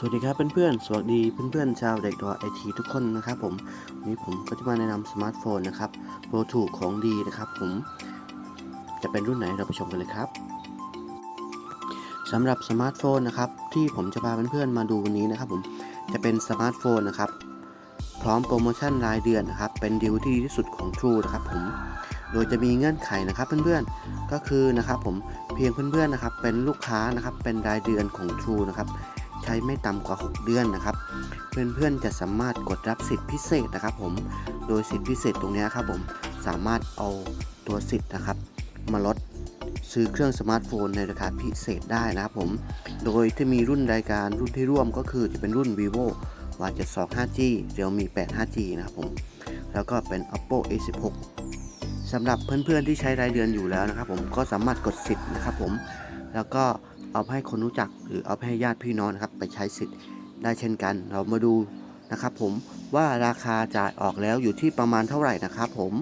สวัสดีครับเพื่อนๆ สวัสดีเพื่อนๆ ชาวเด็กดอไอทีทุกคนนะครับผมวันนี้ผมก็จะมาแนะนำสมาร์ทโฟนนะครับโปรถูกของดีนะครับผมจะเป็นรุ่นไหนเราไปชมกันเลยครับสำหรับสมาร์ทโฟนนะครับที่ผมจะพาเพื่อนๆมาดูวันนี้นะครับผมจะเป็นสมาร์ทโฟนนะครับพร้อมโปรโมชั่นรายเดือนนะครับเป็นดีลที่ดีที่สุดของ True นะครับผมโดยจะมีเงื่อนไขนะครับเพื่อนๆก็คือนะครับผมเพียงเพื่อนๆนะครับเป็นลูกค้านะครับเป็นรายเดือนของ True นะครับ ช้ไม่ต่ำกว่า 6 เดือนนะครับ เพื่อนๆจะสามารถกดรับสิทธิพิเศษนะครับ ผม โดยสิทธิพิเศษตรงนี้ครับผมสามารถเอาตัวสิทธิ์นะครับ มาลดซื้อเครื่องสมาร์ทโฟนในราคาพิเศษได้นะครับผม โดยที่มีรุ่นรายการรุ่นที่ร่วมก็คือจะเป็นรุ่น vivo Y72 5G Realme 8 5G นะครับผม แล้วก็เป็น oppo a16 สำหรับเพื่อนๆที่ใช้รายเดือนอยู่แล้วนะครับผมก็สามารถกดสิทธิ์นะครับผม แล้วก็ เอาให้คนรู้จักหรือเอาให้ญาติพี่น้องนะครับ ไปใช้สิทธิ์ได้เช่นกัน เรามาดูนะครับ ผมว่าราคาจ่ายออกแล้วอยู่ที่ประมาณเท่าไหร่นะครับผม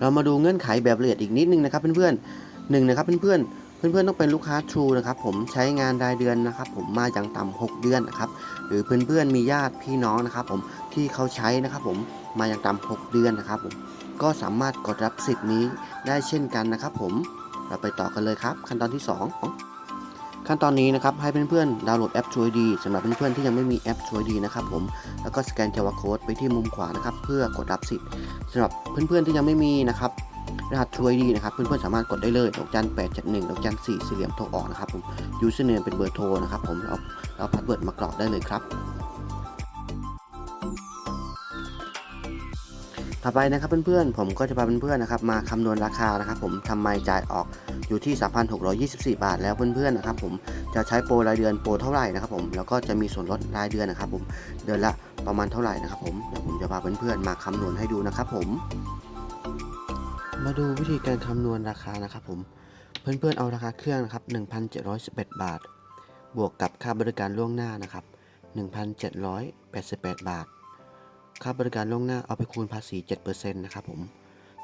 เรามาดูเงื่อนไขแบบละเอียดอีกนิดนึงนะครับเพื่อนๆหนึ่งนะครับเพื่อนๆเพื่อนๆต้องเป็นลูกค้า True นะครับผมใช้งานรายเดือนนะครับ ผมมาอย่างต่ำ6เดือนนะครับหรือเพื่อนๆมีญาติพี่น้องนะครับ ผมที่เขาใช้นะครับ ผมมาอย่างต่ำ6เดือนนะครับ ผมก็สามารถกดรับสิทธิ์นี้ได้เช่นกันนะครับ ผม เราไปต่อกันเลยครับ ขั้นตอนที่ 2 ขั้นตอนนี้นะครับให้เพื่อนๆดาวน์โหลดแอปช่วยดีสำหรับเพื่อนๆที่ยังไม่มีแอปช่วยดีนะครับผมแล้วก็สแกน QR Code ไปที่มุมขวานะครับเพื่อกดรับสิทธิ์สำหรับเพื่อนๆที่ยังไม่มีนะครับรหัสช่วยดีนะครับเพื่อนๆสามารถกดได้เลยดอกจัน871ดอกจัน4สี่เหลี่ยมโทรออกนะครับผมยูสเนมเป็นเบอร์โทรนะครับผมเอาเอาพาสเวิร์ดมากรอกได้เลยครับ ต่อไปนะครับเพื่อนๆผมก็จะพาเพื่อนๆนะครับมาคำนวณราคานะครับผมทำไมจ่ายออกอยู่ที่ 3,624 บาท แล้วเพื่อนๆนะครับผมจะใช้โปรรายเดือนโปรเท่าไหร่นะครับผมแล้วก็จะมีส่วนลดรายเดือนนะครับผมเดือนละประมาณเท่าไหร่นะครับผมเดี๋ยวผมจะพาเพื่อนๆมาคำนวณให้ดูนะครับผม มาดูวิธีการคำนวณราคานะครับผมเพื่อนๆเอาราคาเครื่องนะครับ1,711 บาท บวกกับค่าบริการล่วงหน้านะครับ1,788 บาท ค่าบริการล่วงหน้าเอาไปคูณภาษี 7%นะครับผม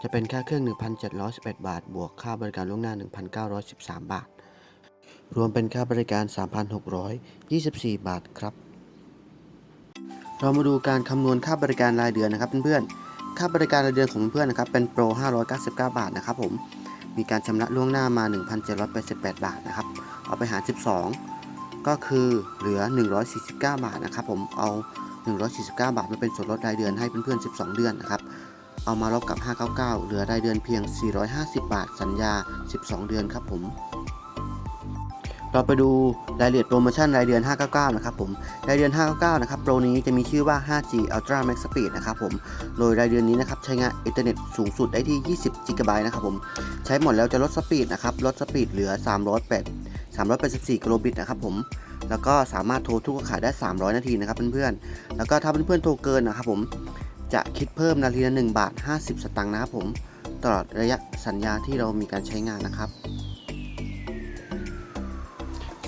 จะเป็นค่าเครื่อง 1,711 บาท บวกค่าบริการล่วงหน้า 1,913 บาท รวมเป็นค่าบริการ 3,624 บาทครับ เรามาดูการคำนวณค่าบริการรายเดือนนะครับเพื่อนๆ ค่าบริการรายเดือนของเพื่อนๆนะครับเป็นโปร 599 บาทนะครับผม มีการชำระล่วงหน้ามา 1,788 บาทนะครับ เอาไปหาร 12 ก็คือเหลือ 149 บาทนะครับผม เอา 149 บาทมาเป็นส่วนลดรายเดือนให้เพื่อนๆ 12 เดือนนะครับ เอามาลบกับ 599 เหลือรายเดือนเพียง 450 บาท สัญญา 12 เดือนครับผม เราไปดูรายละเอียดโปรโมชั่นรายเดือน 599 นะครับผม รายเดือน 599 นะครับ โปรนี้จะมีชื่อว่า 5G Ultra Max Speed นะครับผม โดยรายเดือนนี้นะครับใช้งานอินเทอร์เน็ตสูงสุดได้ที่ 20 g b นะครับผม ใช้หมดแล้วจะลดสปีดนะครับ ลดสปีดเหลือ 308 384กิโลบิตนะครับผม แล้วก็สามารถโทรทุกขายได้ 300 นาทีนะครับเพื่อนๆ แล้วก็ถ้าเพื่อนๆโทรเกินนะครับผม จะคิดเพิ่มนาทีละ1บาท 50 สตางค์นะครับผม ตลอดระยะสัญญาที่เรามีการใช้งานนะครับ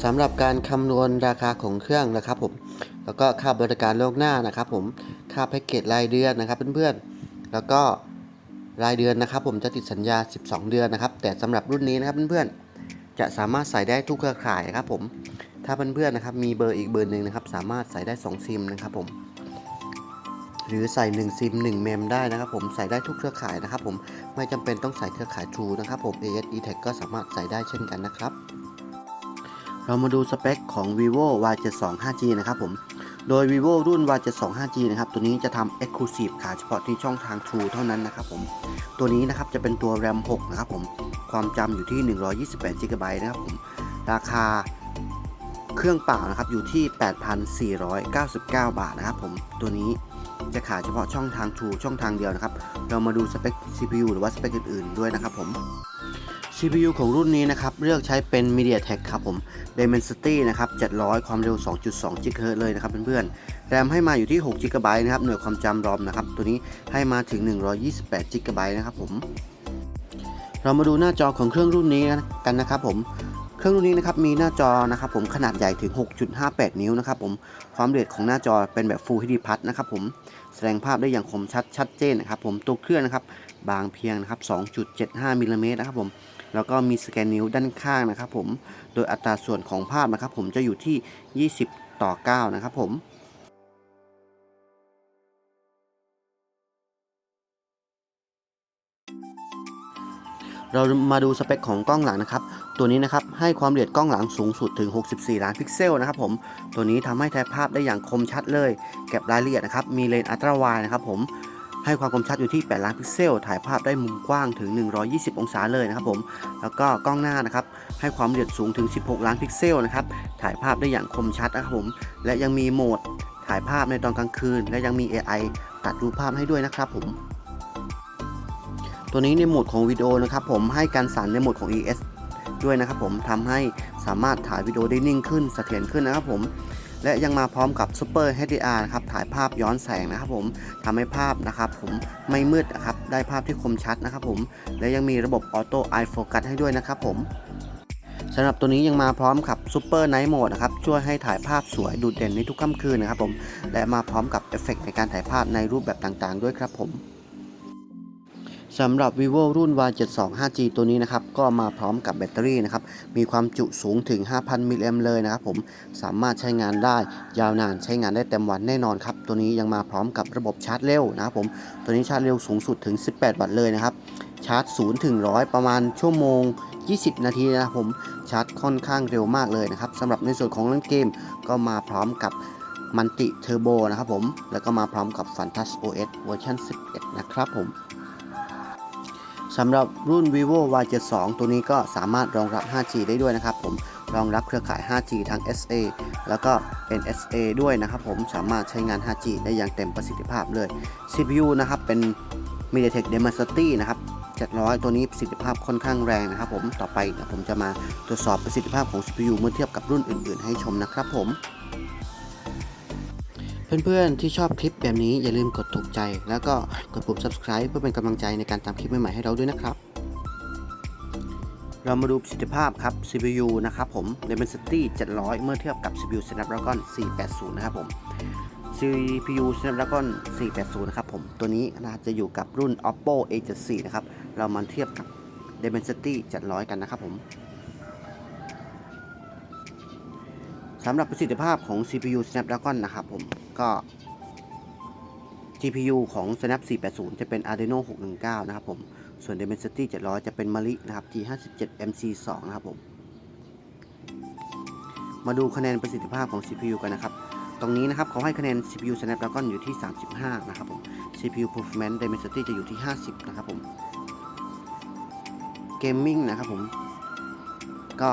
สำหรับการคำนวณราคาของเครื่องนะครับผม แล้วก็ค่าบริการล่วงหน้านะครับผม ค่าแพ็กเกจรายเดือนนะครับเพื่อนๆ แล้วก็รายเดือนนะครับผมจะติดสัญญา 12 เดือนนะครับ แต่สำหรับรุ่นนี้นะครับเพื่อนๆ จะสามารถใส่ได้ทุกเครือข่ายนะครับผมถ้าเพื่อนๆนะครับมีเบอร์อีกเบอร์หนึ่งนะครับสามารถใส่ได้ 2 ซิมนะครับผมหรือใส่1ซิม1เมมได้นะครับผมใส่ได้ทุกเครือข่ายนะครับผมไม่จำเป็นต้องใส่เครือข่าย True นะครับผม AS e t a g ก็สามารถใส่ได้เช่นกันนะครับ เรามาดูสเปคของ vivo Y72 5G นะครับผม โดย vivo รุ่น Y72 5G นะครับตัวนี้จะทำ exclusive ขายเฉพาะที่ช่องทาง True เท่านั้นนะครับผมตัวนี้นะครับจะเป็นตัว RAM 6 นะครับผมความจำอยู่ที่ 128 GB นะครับผมราคาเครื่องเปล่านะครับอยู่ที่ 8,499 บาทนะครับผมตัวนี้จะขายเฉพาะช่องทาง True ช่องทางเดียวนะครับ เรามาดูสเปค CPU หรือว่าสเปคอื่นๆด้วยนะครับผม CPU ของรุ่นนี้นะครับ เลือกใช้เป็น MediaTek ครับผม Dimensity นะครับ 700 ความเร็ว 2.2 GHz เลยนะครับเพื่อนๆ แรมให้มาอยู่ที่ 6 GB นะครับ หน่วยความจำรอมนะครับ ตัวนี้ให้มาถึง 128 GB นะครับผม เรามาดูหน้าจอของเครื่องรุ่นนี้กันนะครับผม เครื่องรุ่นนี้นะครับมีหน้าจอนะครับผมขนาดใหญ่ถึง 6.58 นิ้วนะครับผม ความละเอียดของหน้าจอเป็นแบบ Full HD Plus นะครับผม แสดงภาพได้อย่างคมชัดชัดเจนนะครับผม ตัวเครื่องนะครับบางเพียงนะครับ2.75มิลลิเมตรนะครับผม แล้วก็มีสแกนนิ้วด้านข้างนะครับผม โดยอัตราส่วนของภาพนะครับผมจะอยู่ที่ 20 ต่อ 9 นะครับผมเรามาดูสเปคของกล้องหลังนะครับ ตัวนี้นะครับให้ความละเอียดกล้องหลังสูงสุดถึง 64 ล้านพิกเซลนะครับผม ตัวนี้ทำให้ถ่ายภาพได้อย่างคมชัดเลย เก็บรายละเอียดนะครับ มีเลนส์อัลตราไวนะครับผม ให้ความคมชัดอยู่ที่ 8 ล้านพิกเซล ถ่ายภาพได้มุมกว้างถึง 120 องศาเลยนะครับผม แล้วก็กล้องหน้านะครับ ให้ความละเอียดสูงถึง 16 ล้านพิกเซลนะครับ ถ่ายภาพได้อย่างคมชัดนะครับผม และยังมีโหมดถ่ายภาพในตอนกลางคืน และยังมี AI ตัดรูปภาพให้ด้วยนะครับผม ตัวนี้ในโหมดของวิดีโอนะครับผม ให้การสั่นในโหมดของ ES ด้วยนะครับผมทำให้สามารถถ่ายวิดีโอได้นิ่งขึ้นเสถียรขึ้นนะครับผม และยังมาพร้อมกับ Super HDR นะครับถ่ายภาพย้อนแสงนะครับผมทำให้ภาพนะครับผมไม่มืดนะครับได้ภาพที่คมชัดนะครับผมและยังมีระบบ Auto Eye Focus ให้ด้วยนะครับผมสำหรับตัวนี้ยังมาพร้อมกับ Super Night Mode นะครับช่วยให้ถ่ายภาพสวยดูดเด่นในทุกค่ำคืนนะครับผมและมาพร้อมกับเอฟเฟกต์ในการถ่ายภาพในรูปแบบต่างๆ ด้วยครับผม สำหรับ vivo รุ่น Y72 5G ตัวนี้นะครับ ก็มาพร้อมกับแบตเตอรี่นะครับ มีความจุสูงถึง 5,000 มิลลิแอมเลยนะครับผม สามารถใช้งานได้ยาวนานใช้งานได้เต็มวันแน่นอนครับ ตัวนี้ยังมาพร้อมกับระบบชาร์จเร็วนะครับผม ตัวนี้ชาร์จเร็วสูงสุดถึง 18 วัตต์เลยนะครับ ชาร์จ 0 ถึง 100 ประมาณชั่วโมง 20 นาทีนะครับผม ชาร์จค่อนข้างเร็วมากเลยนะครับสำหรับในส่วนของเล่นเกมก็มาพร้อมกับมันติเทอร์โบนะครับผม แล้วก็มาพร้อมกับ Fantas OS เวอร์ชัน11 นะครับผม สำหรับรุ่น vivo Y72 ตัวนี้ก็สามารถรองรับ 5G ได้ด้วยนะครับผมรองรับเครือข่าย 5G ทั้ง SA แล้วก็ NSA ด้วยนะครับผมสามารถใช้งาน 5G ได้อย่างเต็มประสิทธิภาพเลย CPU นะครับเป็น MediaTek Dimensity นะครับ700 ตัวนี้ประสิทธิภาพค่อนข้างแรงนะครับผมต่อไปผมจะมาตรวจสอบประสิทธิภาพของ CPU เมื่อเทียบกับรุ่นอื่น ๆ ให้ชมนะครับผม เพื่อนๆ ที่ชอบคลิปแบบนี้อย่าลืมกดถูกใจ แล้วก็กดปุ่ม subscribe เพื่อเป็นกำลังใจในการตามคลิปใหม่ๆให้เราด้วยนะครับ เรามาดูประสิทธิภาพครับ CPU นะครับผม Dimensity 700 เมื่อเทียบกับ CPU Snapdragon 480 นะครับผม CPU Snapdragon 480 นะครับผม ตัวนี้นะจะอยู่กับรุ่น Oppo A74 นะครับ เรามาเทียบกับ Dimensity 700 กันนะครับผมสำหรับประสิทธิภาพของ CPU Snapdragon นะครับผม ก็ GPU ของ Snap 480 จะเป็น Adreno 619 นะครับผม ส่วน Dimensity 700 จะเป็น Mali นะครับ G57 MC2 นะครับผม มาดูคะแนนประสิทธิภาพของ CPU กันนะครับ ตรงนี้นะครับเขาให้คะแนน CPU Snapdragon อยู่ที่ 35 นะครับผม CPU Performance Dimensity จะอยู่ที่ 50 นะครับผม Gaming นะครับผม ก็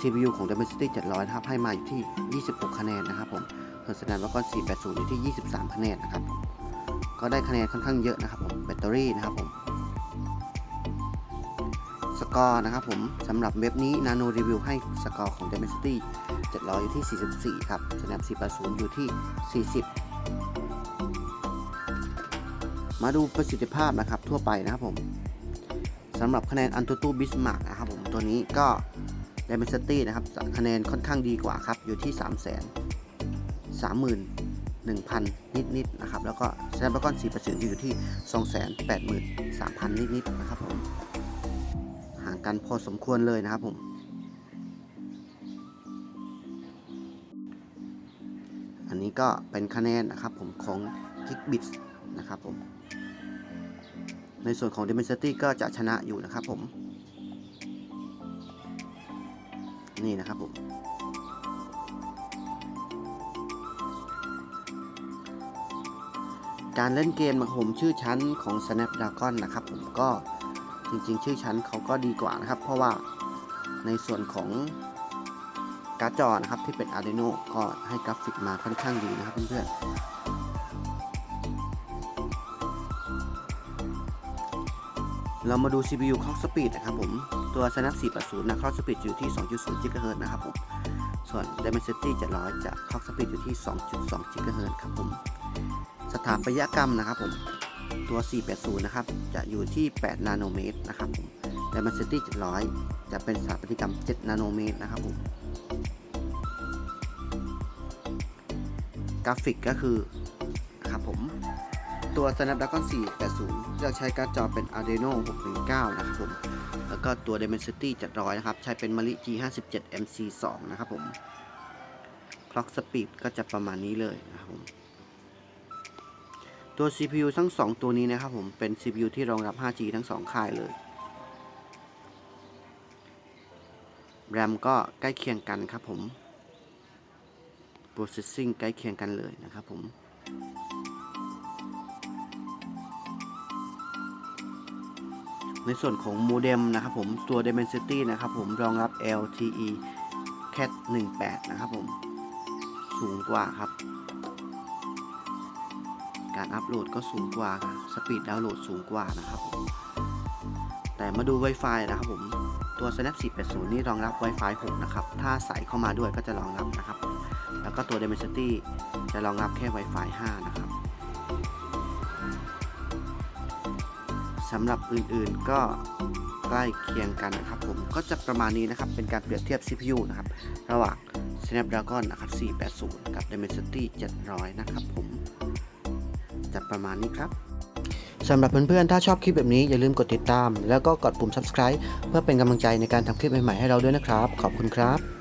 CPU ของ Dimensity 700 นะครับ ให้มาอยู่ที่ 26 คะแนนนะครับผม ส่วน Snapdragon 480อยู่ที่ 23 คะแนนนะครับ ก็ได้คะแนนค่อนข้างเยอะนะครับผม แบตเตอรี่นะครับผม สกอร์นะครับผมสำหรับเว็บนี้ Nano Review ให้สกอร์ของ Dimensity 700 อยู่ที่ 44 ครับ Snap 480 อยู่ที่ 40 มาดูประสิทธิภาพนะครับทั่วไปนะครับผมสำหรับคะแนน Antutu Bismarck นะครับผมตัวนี้ก็ Dimensity นะครับคะแนนค่อนข้างดีกว่าครับ อยู่ที่ 3 0 0 0 0 0 31,000 นิดๆนะครับ แล้วก็ Snapdragon 480อยู่ที่ 283,000 นิดๆนะครับผม ห่างกันพอสมควรเลยนะครับผมอันนี้ก็เป็นคะแนนนะครับผมของ Geekbit นะครับผม ในส่วนของ Dimensity ก็จะชนะอยู่นะครับผม นี่นะครับผม การเล่นเกมนะครับผมชื่อชั้นของ Snapdragon นะครับ ผมก็จริงๆ ชื่อชั้นเขาก็ดีกว่านะครับ เพราะว่าในส่วนของการ์ดจอนะครับที่เป็น Adreno ก็ให้กราฟิกมาค่อนข้างดีนะครับเพื่อนๆ เรามาดู CPU Clock Speed นะครับผม ตัว Snap 480 นะ Clock Speed อยู่ที่ 2.0 GHz นะครับผม ส่วน Dimensity 700 จะ Clock Speed อยู่ที่ 2.2 GHz ครับผม สถาปัตยกรรมนะครับผมตัว 480 นะครับ จะอยู่ที่ 8 นาโนเมตรนะครับผม Dimensity 700 จะเป็นสถาปัตยกรรม 7 นาโนเมตรนะครับผมกราฟิกก็คือนะครับผม ตัว Snapdragon 480 เลือกใช้การ์ดจอเป็น Adreno 619 นะครับผม แล้วก็ตัว Dimensity 700 นะครับ ใช้เป็น Mali G57 MC2 นะครับผม Clock Speed ก็จะประมาณนี้เลยนะครับผม ตัว CPU ทั้ง 2 ตัวนี้นะครับผมเป็น CPU ที่รองรับ 5G ทั้ง 2 ค่ายเลย RAM ก็ใกล้เคียงกันครับผม Processing ใกล้เคียงกันเลยนะครับผมในส่วนของโมเด็มนะครับผมตัว Dimensity นะครับผมรองรับ LTE Cat 18 นะครับผม สูงกว่าครับ การอัปโหลดก็สูงกว่าสปีดดาวน์โหลดสูงกว่านะครับผมแต่มาดู Wi-Fi นะครับผมตัว Snap 480 นี่รองรับ Wi-Fi 6 นะครับ ถ้าใส่เข้ามาด้วยก็จะรองรับนะครับ แล้วก็ตัว Dimensity จะรองรับแค่ Wi-Fi 5 นะครับสำหรับอื่นๆก็ใกล้เคียงกันนะครับผมก็จะประมาณนี้นะครับ เป็นการเปรียบเทียบ CPU นะครับ ระหว่าง Snapdragon นะครับ 480 กับ Dimensity 700 นะครับผม จะประมาณนี้ครับสำหรับเพื่อนๆ ถ้าชอบคลิปแบบนี้อย่าลืมกดติดตาม แล้วก็กดปุ่ม subscribe เพื่อเป็นกำลังใจในการทำคลิปใหม่ๆให้เราด้วยนะครับ ขอบคุณครับ